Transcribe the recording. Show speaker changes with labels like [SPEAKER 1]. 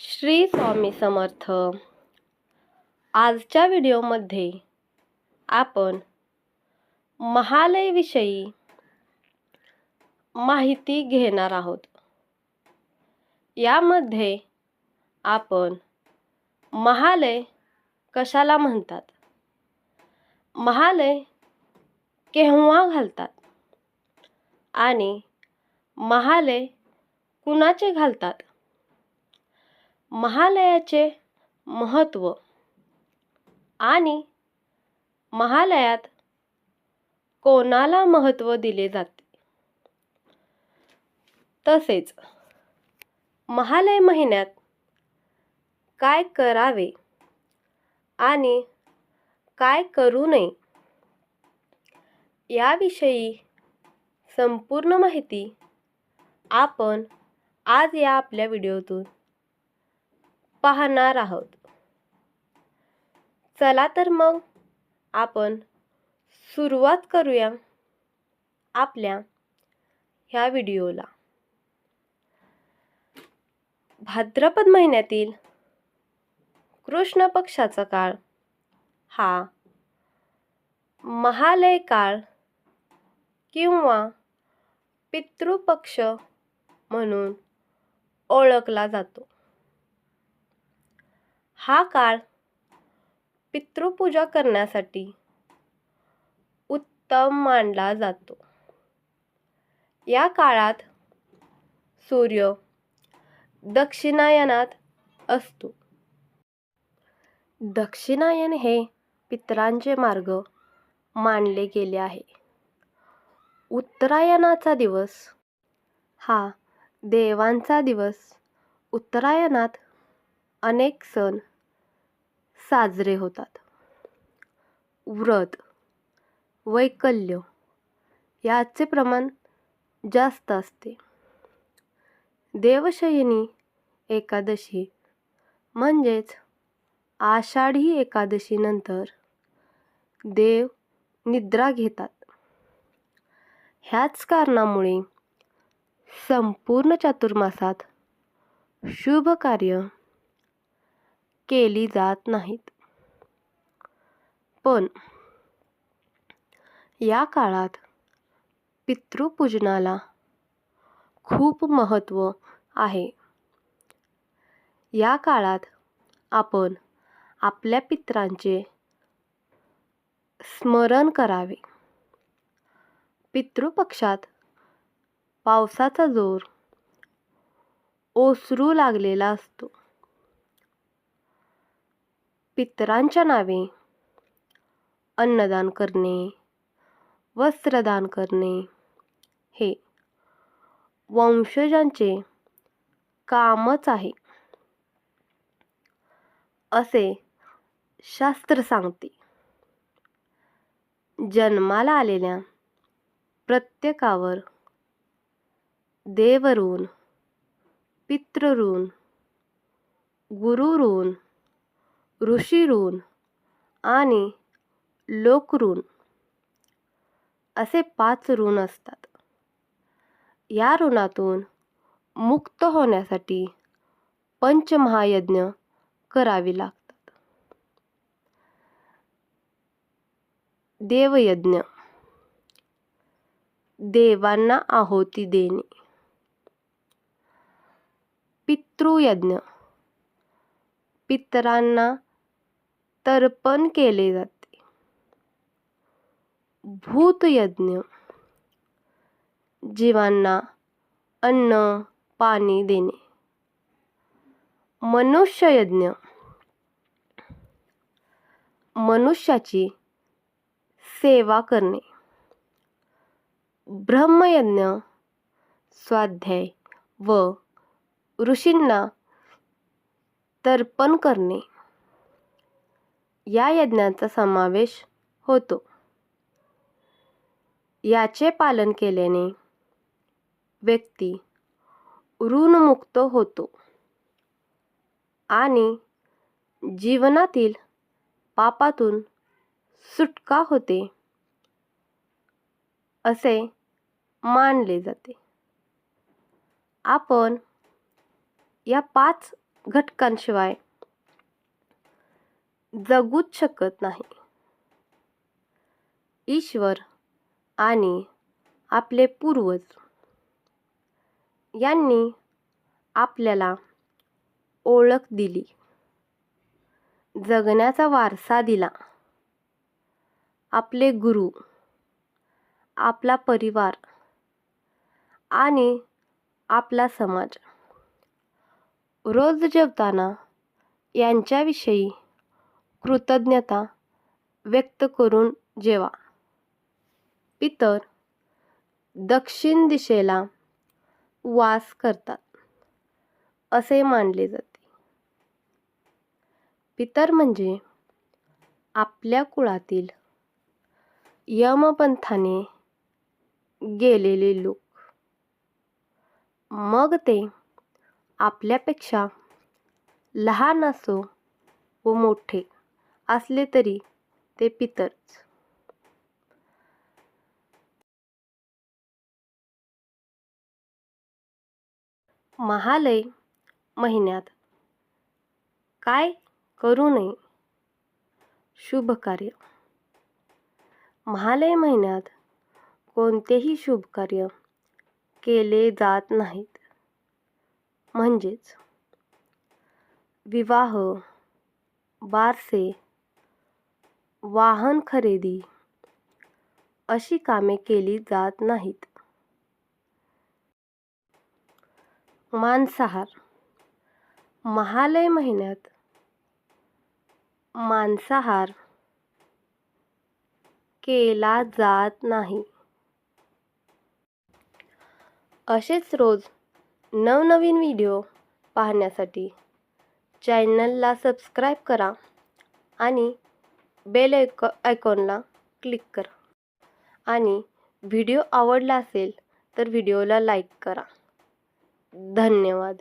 [SPEAKER 1] श्री स्वामी समर्थ. आजच्या व्हिडिओमध्ये आपण महालयविषयी माहिती घेणार आहोत. यामध्ये आपण महालय कशाला म्हणतात? महालय केव्हा घालतात? आणि महालय कुणाचे घालतात? महालयाचे महत्त्व आणि महालयात कोणाला महत्त्व दिले जाते? तसेच महालय महिन्यात काय करावे आणि काय करू नये याविषयी संपूर्ण माहिती आपण आज या आपल्या व्हिडिओतून पाहणार आहोत. चला तर मग आपण सुरुवात करूया आपल्या ह्या व्हिडिओला. भाद्रपद महिन्यातील कृष्ण पक्षाचा काळ हा महालय काळ किंवा पितृपक्ष म्हणून ओळखला जातो. हा काळ पितृपूजा करण्यासाठी उत्तम मानला जातो. या काळात सूर्य दक्षिणायनात असतो. दक्षिणायन हे पितरांचे मार्ग मानले गेले आहे. उत्तरायणाचा दिवस हा देवांचा दिवस. उत्तरायणात अनेक सण साजरे होतात. व्रत वैकल्य याचे प्रमाण जास्त असते. देवशयनी एकादशी म्हणजेच आषाढी एकादशीनंतर देव निद्रा घेतात. ह्याच कारणामुळे संपूर्ण चातुर्मासात शुभ कार्य केली जात नाहीत. पण या काळात पितृपूजनाला खूप महत्त्व आहे. या काळात आपण आपल्या पित्रांचे स्मरण करावे. पितृपक्षात पावसाचा जोर ओसरू लागलेला असतो. पितरांच्या नावे. अन्नदान करणे वस्त्रदान करणे. हे वंशजांचे कामच आहे. असे शास्त्र सांगते. जन्माला आलेल्या प्रत्येकावर देवऋण पितृऋण गुरुऋण ऋषीऋण आणि लोकऋण असे पाच ऋण असतात. या ऋणातून मुक्त होण्यासाठी पंचमहायज्ञ करावी लागतात. देवयज्ञ. देवांना आहोती देणे. पितृयज्ञ. पितरांना तर्पण केले जाते. भूतयज्ञ. जीवांना अन्न पाणी देणे. मनुष्ययज्ञ. मनुष्याची सेवा करणे. ब्रह्मयज्ञ स्वाध्याय व ऋषींना तर्पण करणे. या यज्ञांचा समावेश होतो. याचे पालन केल्याने व्यक्ती ऋणमुक्त होतो आणि जीवनातील पापातून सुटका होते असे मानले जाते. आपण या पाच घटकांशिवाय जगूच शकत नाही. ईश्वर आणि आपले पूर्वज यांनी आपल्याला ओळख दिली. जगण्याचा वारसा दिला. आपले गुरु आपला परिवार आणि आपला समाज. रोज जेवताना यांच्याविषयी कृतज्ञता व्यक्त करून जेवा. पितर दक्षिण दिशेला वास करतात असे मानले जाते. पितर म्हणजे आपल्या कुळातील यमपंथाने गेलेले लोक. मग ते आपल्यापेक्षा लहान असो व मोठे. असले तरी ते पितरच. महालय महिन्यात. काय करू नये. शुभ कार्य. महालय महिन्यात कोणतेही शुभ कार्य केले जात नाहीत. म्हणजेच विवाह बारसे वाहन खरेदी. अशी कामे केली जात नाहीत. मांसाहार. महालय महिन्यात मांसाहार केला जात नाही. असेच रोज नवनवीन व्हिडिओ पाहण्यासाठी चॅनलला सबस्क्राईब करा आणि बेल ऐक आयकॉनला क्लिक करा. आणि व्हिडिओ आवडला असेल तर व्हिडिओला लाईक करा. धन्यवाद.